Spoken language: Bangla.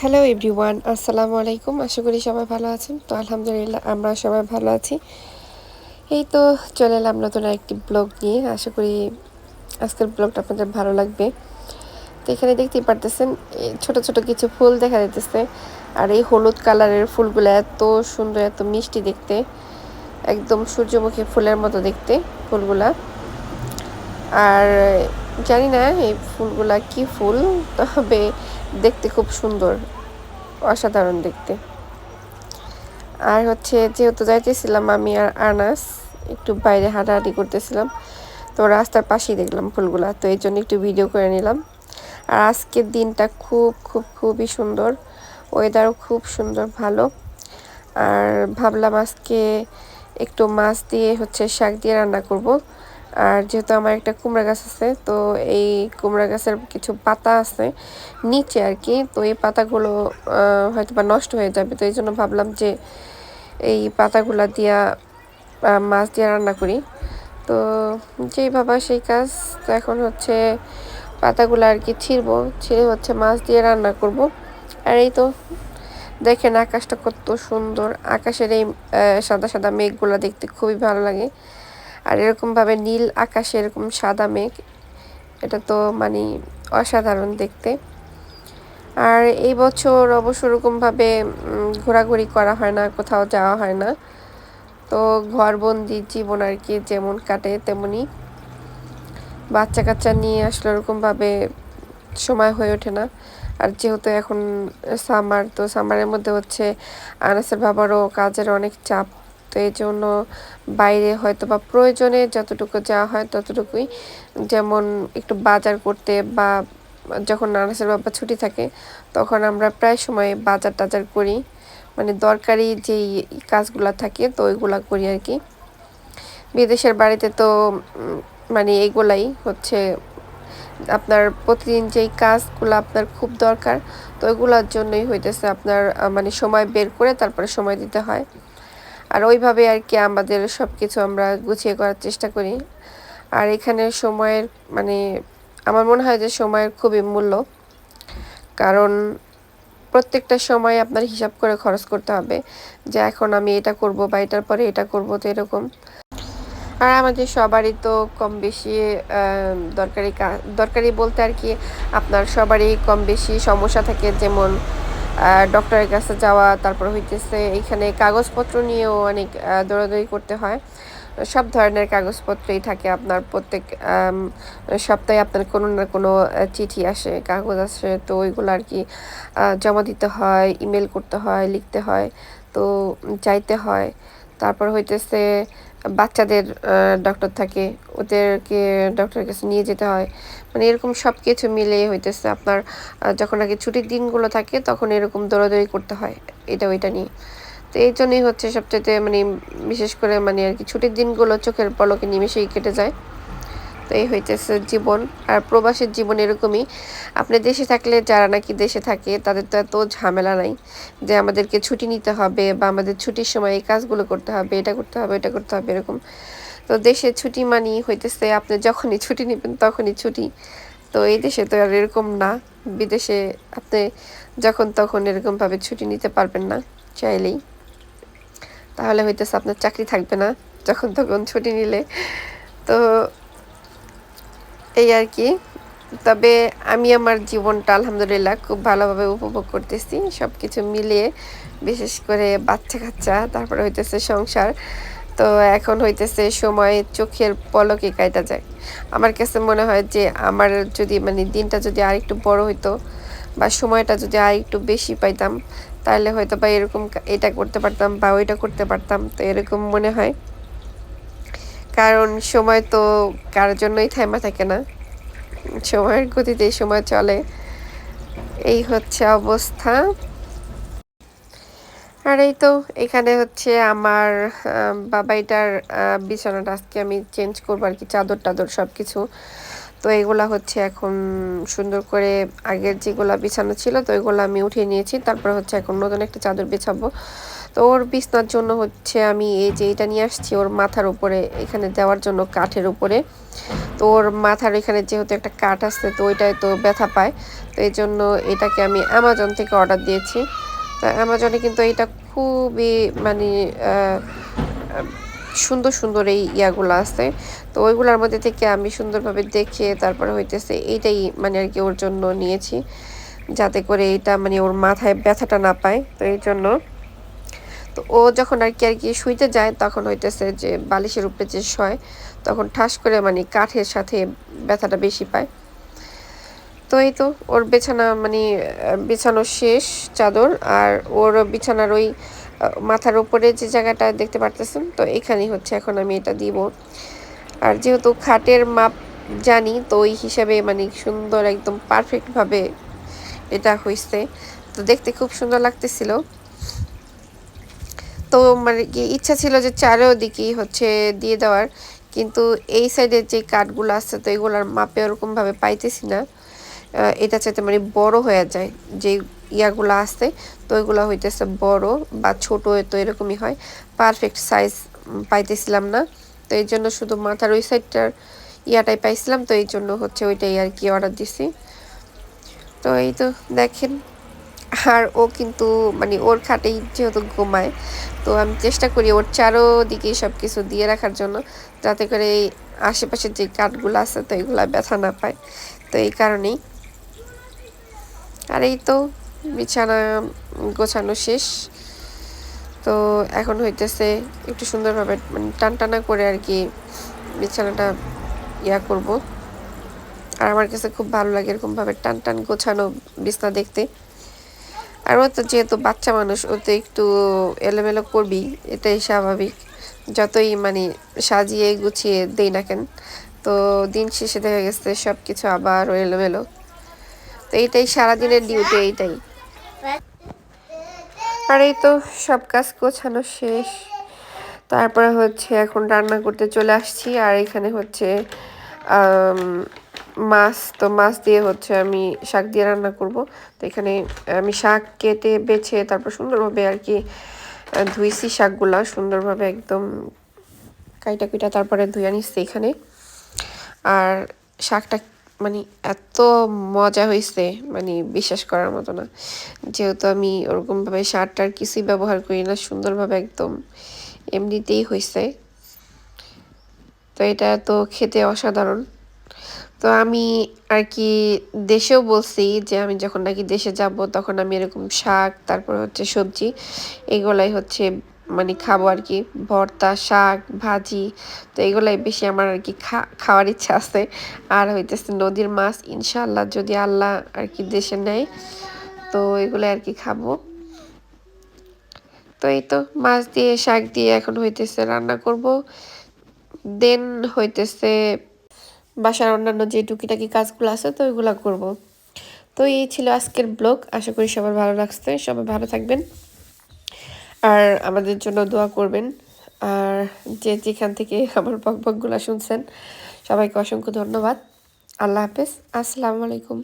হ্যালো এভরিওয়ান আসসালামু আলাইকুম আশা করি সবাই ভালো আছেন। তো আলহামদুলিল্লাহ, আমরা সবাই ভালো আছি। এই তো চলে এলাম নতুন একটি ব্লগ নিয়ে। আশা করি আজকের ব্লগটা আপনাদের ভালো লাগবে। তো এখানে দেখতেই পারতেছেন ছোট ছোট কিছু ফুল দেখা যাইতেছে। আর এই হলুদ কালারের ফুলগুলো এত সুন্দর, এত মিষ্টি দেখতে। একদম সূর্যমুখী ফুলের মতো দেখতে ফুলগুলা। আর জানি না এই ফুলগুলা কি ফুল, তবে দেখতে খুব সুন্দর, অসাধারণ দেখতে। আর হচ্ছে যেহেতু যাইতেছিলাম আমি আর আনাস, একটু বাইরে হাঁটাহাঁটি করতেছিলাম, তো রাস্তার পাশেই দেখলাম ফুলগুলা, তো এই জন্য একটু ভিডিও করে নিলাম। আর আজকের দিনটা খুব খুব, খুবই সুন্দর ওয়েদারও খুব সুন্দর, ভালো। আর ভাবলাম আজকে একটু মাছ দিয়ে হচ্ছে শাক দিয়ে রান্না করব। আর যেহেতু আমার একটা কুমড়া গাছ আছে, তো এই কুমড়া গাছের কিছু পাতা আছে নিচে আর কি। তো এই পাতাগুলো হয়তো বা নষ্ট হয়ে যাবে। তো এই জন্য ভাবলাম যে এই পাতাগুলা দিয়া মাছ দিয়ে রান্না করি। তো যেই বাবা সেই কাজ। তো এখন হচ্ছে পাতাগুলো আর কি ছিঁড়বো, ছিঁড়ে হচ্ছে মাছ দিয়ে রান্না করব। আর এই তো দেখেন আকাশটা কত সুন্দর। আকাশের এই সাদা সাদা মেঘগুলো দেখতে খুবই ভালো লাগে। আর এরকমভাবে নীল আকাশে এরকম সাদা মেঘ, এটা তো মানে অসাধারণ দেখতে। আর এই বছর অবশ্য ওরকমভাবে ঘোরাঘুরি করা হয় না, কোথাও যাওয়া হয় না। তো ঘরবন্দি জীবন আর কি যেমন কাটে তেমনি বাচ্চা কাচ্চা নিয়ে আসলে ওরকমভাবে সময় হয়ে ওঠে না। আর যেহেতু এখন সামার তো সামারের মধ্যে হচ্ছে আনাসের বাবারও কাজের অনেক চাপ। তো এই জন্য বাইরে হয়তো বা প্রয়োজনে যতটুকু যাওয়া হয় ততটুকুই। যেমন একটু বাজার করতে বা যখন নানাসের বাবা ছুটি থাকে, তখন আমরা প্রায় সময় বাজার টাজার করি। মানে দরকারি যেই কাজগুলো থাকে তো ওইগুলা করি আর কি বিদেশের বাড়িতে তো মানে এইগুলাই হচ্ছে আপনার প্রতিদিন যেই কাজগুলো আপনার খুব দরকার, তো ওইগুলোর জন্যই হইতেছে আপনার মানে সময় বের করে তারপরে সময় দিতে হয়। আর ওইভাবে আর কি আমাদের সব কিছু আমরা গুছিয়ে করার চেষ্টা করি। আর এখানে সময়ের মানে আমার মনে হয় যে সময়ের খুবই মূল্য। কারণ প্রত্যেকটা সময় আপনার হিসাব করে খরচ করতে হবে যে এখন আমি এটা করব বা এটার পরে এটা করব তো এরকম। আর আমাদের সবারই তো কম বেশি দরকারি দরকারি বলতে আর কি আপনার সবারই কম বেশি সমস্যা থাকে যেমন ডক্টরের কাছে যাওয়া, তারপর হইতেছে এখানে কাগজপত্র নিয়েও অনেক দৌড়াদৌড়ি করতে হয়। সব ধরনের কাগজপত্রই থাকে আপনার, প্রত্যেক সপ্তাহে আপনার কোনো না কোনো চিঠি আসে, কাগজ আসে, তো ওইগুলো আর কি জমা দিতে হয় ইমেল করতে হয়, লিখতে হয়, তো যাইতে হয়। তারপর হইতেছে বাচ্চাদের ডক্টর থাকে, ওদেরকে ডক্টরের কাছে নিয়ে যেতে হয়। মানে এরকম সব কিছু মিলে হইতেছে আপনার যখন আগে ছুটির দিনগুলো থাকে তখন এরকম দৌড়াদৌড়ি করতে হয়, এটা ওইটা নিয়ে। তো এই জন্যই হচ্ছে সবচেয়ে মানে বিশেষ করে মানে আর কি ছুটির দিনগুলো চোখের পলকে নিমেষেই কেটে যায়। তো এই হইতেছে জীবন। আর প্রবাসের জীবন এরকমই। আপনি দেশে থাকলে, যারা নাকি দেশে থাকে, তাদের তো এত ঝামেলা নাই যে আমাদেরকে ছুটি নিতে হবে বা আমাদের ছুটির সময় এই কাজগুলো করতে হবে, এটা করতে হবে এটা করতে হবে, এরকম। তো দেশে ছুটি মানি হইতেছে, আপনি যখনই ছুটি নেবেন, তখনই ছুটি। তো এই দেশে তো আর এরকম না। বিদেশে আপনি যখন তখন এরকমভাবে ছুটি নিতে পারবেন না, চাইলেই। তাহলে হইতেছে আপনার চাকরি থাকবে না যখন তখন ছুটি নিলে। তো এই আর কি। তবে আমি আমার জীবনটা আলহামদুলিল্লাহ খুব ভালোভাবে উপভোগ করতেছি। সব কিছু মিলিয়ে বিশেষ করে বাচ্চা কাচ্চা, তারপরে হইতেছে সংসার। তো এখন হইতেছে সময় চোখের পলকে কাটা যায়। আমার কাছে মনে হয় যে আমার যদি মানে দিনটা যদি আর একটু বড় হইতো বা সময়টা যদি আর একটু বেশি পাইতাম, তাহলে হয়তো বা এরকম এটা করতে পারতাম বা ওইটা করতে পারতাম। তো এরকম মনে হয়। কারণ সময় তো কারোর জন্যই থেমা থাকে না। সময়ের গতিতেই সময় চলে। এই হচ্ছে অবস্থা। আর এই তো এখানে হচ্ছে আমার বাবাইটার বিছানাটা আজকে আমি চেঞ্জ করব আর কি, চাদর টাদর সব কিছু তো এগুলা হচ্ছে এখন সুন্দর করে আগের যেগুলা বিছানা ছিল তো এগুলো আমি উঠিয়ে নিয়েছি। তারপর হচ্ছে এখন নতুন একটা চাদর বিছাবো। তো ওর বিছনার জন্য হচ্ছে আমি এই যে এটা নিয়ে আসছি, ওর মাথার উপরে, এখানে দেওয়ার জন্য কাঠের উপরে। তো ওর মাথার এখানে যেহেতু একটা কাঠ আসছে তো ওইটাই তো ব্যথা পায়। তো এই জন্য এটাকে আমি অ্যামাজন থেকে অর্ডার দিয়েছি। তো অ্যামাজনে কিন্তু এটা খুবই মানে সুন্দর সুন্দর এই ইয়াগুলো আছে। তো ওইগুলোর মধ্যে থেকে আমি সুন্দরভাবে দেখে তারপরে হইতেছে এইটাই মানে আর কি ওর জন্য নিয়েছি। যাতে করে এটা মানে ওর মাথায় ব্যথাটা না পায়। তো এই জন্য তো ও যখন আর কি আর কি শুইতে যায়, তখন হইতেছে যে বালিশের উপরে যে শয়, তখন ঠাস করে মানে কাঠের সাথে ব্যথাটা বেশি পায়। তো এই তো, ওর বিছানা মানে বিছানো শেষ চাদর আর ওর বিছানার ওই, মাথার উপরে যে জায়গাটা দেখতে পারতেছেন, তো এখানেই হচ্ছে এখন আমি এটা দিব। আর যেহেতু খাটের মাপ জানি, তো ওই হিসাবে মানে সুন্দর একদম পারফেক্টভাবে এটা হয়েছে তো দেখতে খুব সুন্দর লাগতেছিল। তো মানে কি ইচ্ছা ছিল যে চারিদিকেই হচ্ছে দিয়ে দেওয়ার, কিন্তু এই সাইডের যে কাঠগুলো আছে তো এগুলোর মাপে ওরকমভাবে পাইতেছি না। এটা চাইতে মানে বড় হয়ে যায়, যে ইয়াগুলো আছে তো এগুলো হইতেছে বড় বা ছোট তো এরকমই হয় পারফেক্ট সাইজ পাইতেছিলাম না। তো এই জন্য শুধু মাথার ওই সাইডটার ইয়াটাই পাইছিলাম, তো এই জন্য হচ্ছে ওইটাই আর কি অর্ডার দিছি। তো এই তো দেখেন। আর ও কিন্তু মানে ওর খাটেই যেহেতু ঘুমায়, তো আমি চেষ্টা করি ওর চারোদিকে সব কিছু দিয়ে রাখার জন্য, যাতে করে আশেপাশের যে কাঠগুলো আছে, তো এগুলো ব্যথা না পায়। তো এই কারণেই। আর এই তো বিছানা গোছানো শেষ। তো এখন হইতেছে একটু সুন্দরভাবে মানে টান টানা করে আর কি বিছানাটা ইয়া করব। আর আমার কাছে খুব ভালো লাগে এরকমভাবে টান টান গোছানো বিছনা দেখতে। আর ও তো যেহেতু বাচ্চা মানুষ, ও তো একটু এলোমেলো করবি এটাই স্বাভাবিক। যতই মানে সাজিয়ে গুছিয়ে দেই না কেন, তো দিন শেষে দেখা গেছে সব কিছু আবার এলোমেলো। তো এইটাই, সারাদিনের ডিউটি এইটাই। আর এই তো সব কাজ গোছানো শেষ। তারপরে হচ্ছে এখন রান্না করতে চলে আসছি, আর এখানে হচ্ছে মাছ, তো মাছ দিয়ে হচ্ছে আমি শাক দিয়ে রান্না করব। তো এখানে আমি শাক কেটে, বেছে, তারপর সুন্দরভাবে আর কি ধুইছি শাকগুলা। সুন্দরভাবে একদম কাইটা কুইটা তারপরে ধুয়ে নিচ্ছি এখানে। আর শাকটা মানে এত মজা হয়েছে মানে বিশ্বাস করার মতো না। যেহেতু আমি ওরকমভাবে সার টার কিছুই ব্যবহার করি না, সুন্দরভাবে একদম এমনিতেই হয়েছে তো এটা তো খেতে অসাধারণ। তো আমি আর কি দেশেও বলছি যে আমি যখন নাকি দেশে যাব তখন আমি এরকম শাক, তারপর হচ্ছে সবজি, এগুলাই হচ্ছে মানে খাব আর কি ভর্তা, শাক, ভাজি, তো এগুলাই বেশি আমার আর কি খাওয়ার ইচ্ছা আছে। আর হইতেছে নদীর মাছ ইনশাল্লাহ যদি আল্লাহ আর কি দেশে নেয়, তো এগুলো আর কি খাব। তো এই তো মাছ দিয়ে, শাক দিয়ে এখন হইতেছে রান্না করব। দেন হইতেছে বাসার অন্যান্য যে টুকিটাকি কাজগুলো আছে, তো ওইগুলো করব। তো এই ছিল আজকের ব্লগ। আশা করি সবার ভালো লাগছে। সবাই ভালো থাকবেন আর আমাদের জন্য দোয়া করবেন। আর যে যেখান থেকে আমার বক বকগুলো শুনছেন, সবাইকে অসংখ্য ধন্যবাদ। আল্লাহ হাফেজ। আসসালামু আলাইকুম।